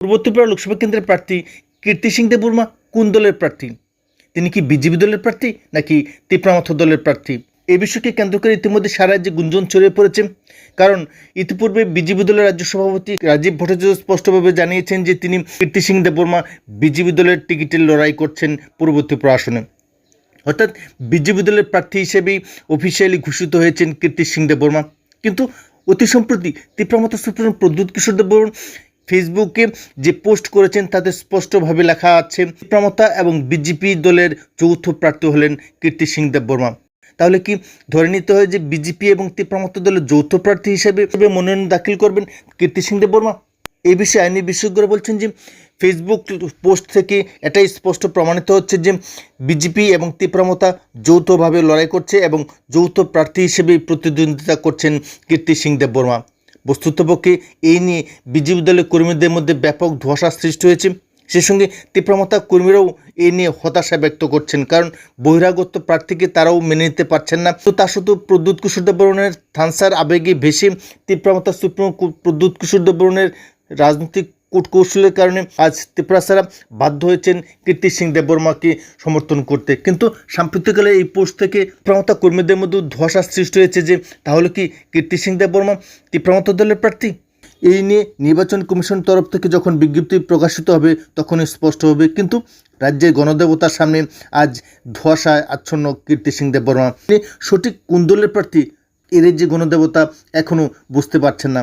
পূর্ব ত্রিপুরা লোকসভা কেন্দ্রের প্রার্থী কীর্তি সিং দেববর্মা কোন দলের প্রার্থী? তিনি কি বিজেপি দলের প্রার্থী নাকি তীব্রামথ দলের প্রার্থী? এই বিষয়কে কেন্দ্র করে ইতিমধ্যে সারা রাজ্যে গুঞ্জন ছড়িয়ে পড়েছে। কারণ ইতিপূর্বে বিজেপি দলের রাজ্য সভাপতি রাজীব ভট্টাচার্য স্পষ্টভাবে জানিয়েছেন যে তিনি কীর্তি সিং দেববর্মা বিজেপি দলের টিকিটে লড়াই করছেন পূর্ব ত্রিপুরা আসনে। অর্থাৎ বিজেপি দলের প্রার্থী হিসেবেই অফিসিয়ালি ঘোষিত হয়েছেন কীর্তি সিং দেববর্মা কিন্তু অতি সম্প্রতি তীব্রমত সুপ্রিম প্রদ্যুৎ কিশোর দেববর্মন ফেসবুকে যে পোস্ট করেছেন তাতে স্পষ্টভাবে লেখা আছে তীব্রমতা এবং বিজেপি দলের যৌথ প্রার্থী হলেন কীর্তি সিং দেববর্মা তাহলে কি ধরে নিতে হয় যে বিজেপি এবং তীব্রমত দলের যৌথ প্রার্থী হিসেবে মনোনয়ন দাখিল করবেন কীর্তি সিং দেববর্মা এই বিষয়ে আইনি বিশেষজ্ঞরা বলছেন যে ফেসবুক পোস্ট থেকে এটাই স্পষ্ট প্রমাণিত হচ্ছে যে বিজেপি এবং তীব্রমতা যৌথভাবে লড়াই করছে এবং যৌথ প্রার্থী হিসেবে প্রতিদ্বন্দ্বিতা করছেন কীর্তি সিং দেববর্মা বস্তুতপক্ষে এই নিয়ে বিজেপি দলের কর্মীদের মধ্যে ব্যাপক ধোঁয়াশা সৃষ্টি হয়েছে। সেই সঙ্গে তীব্রমতা কর্মীরাও এ নিয়ে হতাশা ব্যক্ত করছেন, কারণ বহিরাগত প্রার্থীকে তারাও মেনে নিতে পারছেন না। তো তা শুধু প্রদ্যুৎ কিশোর থানসার আবেগে ভেসে তীব্রমতা সুপ্রিম প্রদ্যুৎ কিশোর দেববর্মনের রাজনৈতিক কূটকৌশলের কারণে আজ ত্রিপুরাসারা বাধ্য হয়েছেন কীর্তি সিং দেববর্মাকে সমর্থন করতে। কিন্তু সাম্প্রতিককালে এই পোস্ট থেকে তীব্রমতা কর্মীদের মধ্যে ধোঁয়াশা সৃষ্টি হয়েছে যে, তাহলে কি কীর্তি সিং দেববর্মা তীব্রমতা দলের প্রার্থী? এই নিয়ে নির্বাচন কমিশন তরফ থেকে যখন বিজ্ঞপ্তি প্রকাশিত হবে, তখনই স্পষ্ট হবে। কিন্তু রাজ্যের গণদেবতার সামনে আজ ধোঁয়াশায় আচ্ছন্ন কীর্তি সিং দেববর্মা। সঠিক কোন দলের প্রার্থী? এর যে গণদেবতা এখনও বুঝতে পারছেন না।